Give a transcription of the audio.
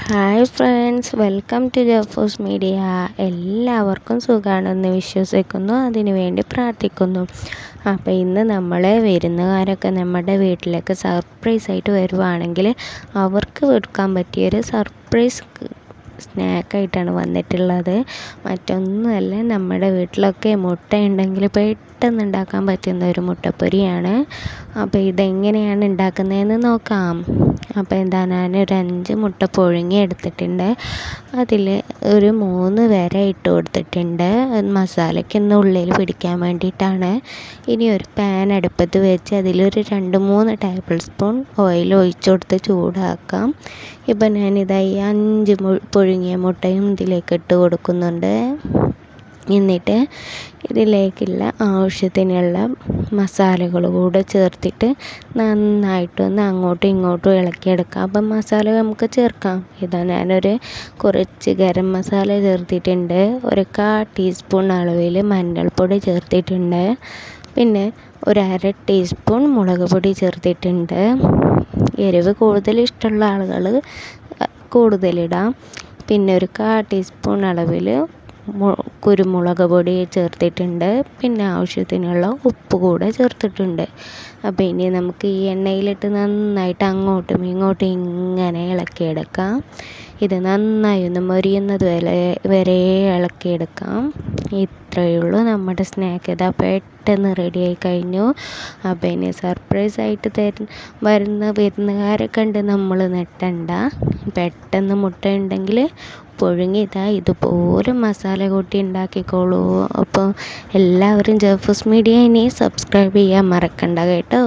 Hi friends welcome to Jofos media എല്ലാവർക്കും സുഖമാണെന്ന് വിശ്വസിക്കുന്നു അതിനുവേണ്ടി പ്രാർത്ഥിക്കുന്നു. അപ്പോൾ ഇന്ന് നമ്മൾ വിരുന്നുകാരൊക്കെ നമ്മുടെ വീട്ടിലേക്ക് സർപ്രൈസ് ആയിട്ട് വരുവാണെങ്കിൽ അവർക്ക് കൊടുക്കാൻ പറ്റിയൊരു സർപ്രൈസ് സ്നാക്കായിട്ടാണ് വന്നിട്ടുള്ളത്. മറ്റൊന്നുമല്ല നമ്മുടെ വീട്ടിലൊക്കെ മുട്ട ഉണ്ടെങ്കിൽ പെട്ടെന്ന് ഉണ്ടാക്കാൻ പറ്റുന്ന ഒരു മുട്ടപ്പൊരിയാണ്. അപ്പോൾ ഇതെങ്ങനെയാണ് ഉണ്ടാക്കുന്നതെന്ന് നോക്കാം. അപ്പോൾ എന്താ ഞാൻ ഒരു അഞ്ച് മുട്ട പുഴുങ്ങി എടുത്തിട്ടുണ്ട്. അതിൽ ഒരു മൂന്ന് വര ഇട്ട് കൊടുത്തിട്ടുണ്ട്. മസാലയ്ക്കൊന്ന് ഉള്ളിൽ പിടിക്കാൻ വേണ്ടിയിട്ടാണ്. ഇനി ഒരു പാൻ അടുപ്പത്ത് വെച്ച് അതിലൊരു രണ്ട് മൂന്ന് ടേബിൾ സ്പൂൺ ഓയിൽ ഒഴിച്ചു കൊടുത്ത് ചൂടാക്കാം. ഇപ്പം ഞാനിതായി അഞ്ച് പുഴുങ്ങിയ മുട്ടയും ഇതിലേക്ക് ഇട്ട് കൊടുക്കുന്നുണ്ട്. എന്നിട്ട് ഇതിലേക്കുള്ള ആവശ്യത്തിനുള്ള മസാലകൾ കൂടെ ചേർത്തിട്ട് നന്നായിട്ടൊന്ന് അങ്ങോട്ടും ഇങ്ങോട്ടും ഇളക്കിയെടുക്കാം. അപ്പം മസാല നമുക്ക് ചേർക്കാം. ഇതാ ഞാനൊരു കുറച്ച് ഗരം മസാല ചേർത്തിട്ടുണ്ട്. ഒരു കാ ടീസ്പൂൺ അളവിൽ മഞ്ഞൾപ്പൊടി ചേർത്തിട്ടുണ്ട്. പിന്നെ ഒരു അര ടീസ്പൂൺ മുളക് പൊടി ചേർത്തിട്ടുണ്ട്. എരിവ് കൂടുതൽ ഇഷ്ടമുള്ള ആളുകൾ കൂടുതലിടാം പിന്നെ ഒരു കാ ടീസ്പൂൺ അളവിൽ കുരുമുളക് പൊടി ചേർത്തിട്ടുണ്ട്. പിന്നെ ആവശ്യത്തിനുള്ള ഉപ്പ് കൂടെ ചേർത്തിട്ടുണ്ട്. അപ്പോൾ ഇനി നമുക്ക് ഈ എണ്ണയിലിട്ട് നന്നായിട്ട് അങ്ങോട്ടും ഇങ്ങോട്ടും ഇങ്ങനെ ഇളക്കിയെടുക്കാം. ഇത് നന്നായി ഒന്ന് മൊരിയുന്നത് വരെ വരെ ഇളക്കിയെടുക്കാം. ഇത്രയേ ഉള്ളൂ നമ്മുടെ സ്നാക്ക്. ഇതാ പെട്ടെന്ന് റെഡിയായി കഴിഞ്ഞു. അപ്പോൾ ഇനി സർപ്രൈസ് ആയിട്ട് തരുന്ന വരുന്ന വിരുന്നുകാരെ കണ്ട് നമ്മൾ നെട്ടണ്ട പെട്ടെന്ന് മുട്ട ഉണ്ടെങ്കിൽ പുഴുങ്ങി ഇതാ ഇതുപോലെ മസാല കൂട്ടി ഉണ്ടാക്കിക്കോളൂ. അപ്പോൾ എല്ലാവരും ജഫൂസ് മീഡിയ ഇനി സബ്സ്ക്രൈബ് ചെയ്യാൻ മറക്കണ്ട കേട്ടോ.